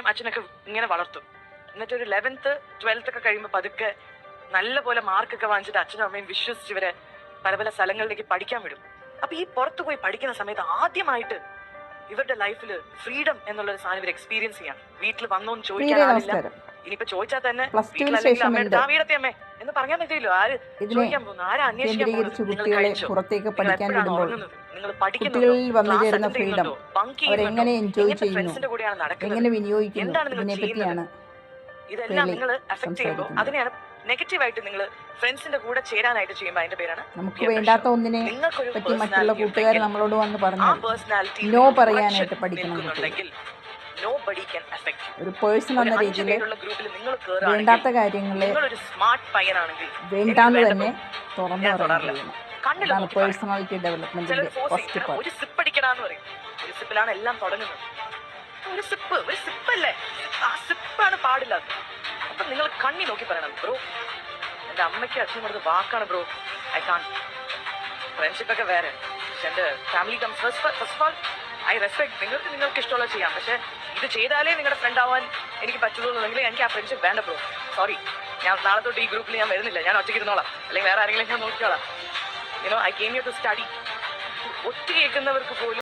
അമ്മയും അച്ഛനൊക്കെ ഇങ്ങനെ വളർത്തും. എന്നിട്ട് ഒരു ലെവൻത്ത് ട്വൽത്ത് ഒക്കെ കഴിയുമ്പോൾ പതുക്കെ നല്ലപോലെ മാർക്കൊക്കെ വാങ്ങിച്ചിട്ട് അച്ഛനും അമ്മയും വിശ്വസിച്ച് ഇവരെ പല പല സ്ഥലങ്ങളിലേക്ക് പഠിക്കാൻ വിടും. അപ്പൊ ഈ പുറത്തു പോയി പഠിക്കുന്ന സമയത്ത് ആദ്യമായിട്ട് ഇവരുടെ ലൈഫിൽ ഫ്രീഡം എന്നുള്ള ഒരു സാധനം ഇവർ എക്സ്പീരിയൻസ് ചെയ്യാം വീട്ടിൽ വന്നോന്ന് ചോദിക്കാൻ ആളില്ല. ഇനിയിപ്പോ ചോദിച്ചാൽ തന്നെ വീട്ടിലല്ലെങ്കിൽ അമ്മയുടെ ആ വീടത്തെ അമ്മേ. എന്ന് പറഞ്ഞാൽ മതിയല്ലോ. ആര് ചോദിക്കാൻ പോകുന്നു? ആരാ അന്വേഷിക്കാൻ കേന്ദ്രീകരിച്ച് നിങ്ങൾ കുട്ടികളെ കഴിച്ചോ? പുറത്തേക്ക് പഠിക്കാൻ വിടുമ്പോൾ കുട്ടികളിൽ വന്നു ചേരുന്ന ഫ്രീഡം അവരെങ്ങനെ എൻജോയ് ചെയ്യുന്നു? എങ്ങനെ വിനിയോഗിക്കുന്നു? എന്താണ് ഇതിനെ പറ്റിയാണ് ഇതെല്ലാം നിങ്ങൾ ചെയ്യുമ്പോൾ. അതിനെയാണ് നെഗറ്റീവായിട്ട് നിങ്ങൾ ഫ്രണ്ട്സിന്റെ കൂടെ ചേരാനായിട്ട് ചെയ്യുമ്പോൾ അതിന്റെ പേരാണ് നമുക്ക് വേണ്ടാത്ത. ഒന്നിനെ പറ്റി മറ്റുള്ള കൂട്ടുകാർ നമ്മളോട് വന്ന് പറഞ്ഞു നോ പറയാനായിട്ട് പഠിക്കണം ഒരു പേഴ്സൺ ഒരു എന്ന രീതിയിൽ ഗ്രൂപ്പിൽ നിങ്ങൾ വേണ്ടാത്ത കാര്യങ്ങളെ നിങ്ങളൊരു സ്മാർട്ട് പയ്യനാണെങ്കിൽ വേണ്ടാന്ന് തന്നെ തുറന്നു പറയാറില്ല. പേഴ്സണാലിറ്റി ഡെവലപ്മെന്റിന്റെ ഫസ്റ്റ് പാർട്ട് ഒരു സിപ്പ് പറയും. ഒരു സിപ്പിലാണ് എല്ലാം തുടങ്ങുന്നത്. ഒരു സിപ്പ് ഒരു സിപ്പല്ലേ ആ സിപ്പാണ് പാടില്ലാത്തത്. അപ്പൊ നിങ്ങൾ കണ്ണി നോക്കി പറയണം ബ്രോ എന്റെ അമ്മയ്ക്ക് അച്ഛനും കൊടുത്ത വാക്കാണ് ബ്രോ. ഐ കാൺ ഫ്രണ്ട്ഷിപ്പ് ഒക്കെ വേറെ. പക്ഷെ എന്റെ family comes first of all I respect നിങ്ങൾക്ക് നിങ്ങൾക്ക് ഇഷ്ടമുള്ള ചെയ്യാം. പക്ഷെ ഇത് ചെയ്താലേ നിങ്ങളുടെ ഫ്രണ്ട് ആവാൻ എനിക്ക് പറ്റുള്ളൂ എനിക്ക് ആ ഫ്രണ്ട്ഷിപ്പ് വേണ്ട ബ്രോ സോറി ഞാൻ നാളെ തൊട്ട് ഈ ഗ്രൂപ്പിൽ ഞാൻ വരുന്നില്ല. ഞാൻ ഒറ്റയ്ക്ക് ഇരുന്നോളാം. അല്ലെങ്കിൽ വേറെ ആരെങ്കിലും ഞാൻ നോക്കിക്കോളാം. You know I came you to study ഒറ്റ കേൾക്കുന്നവർക്ക് പോലും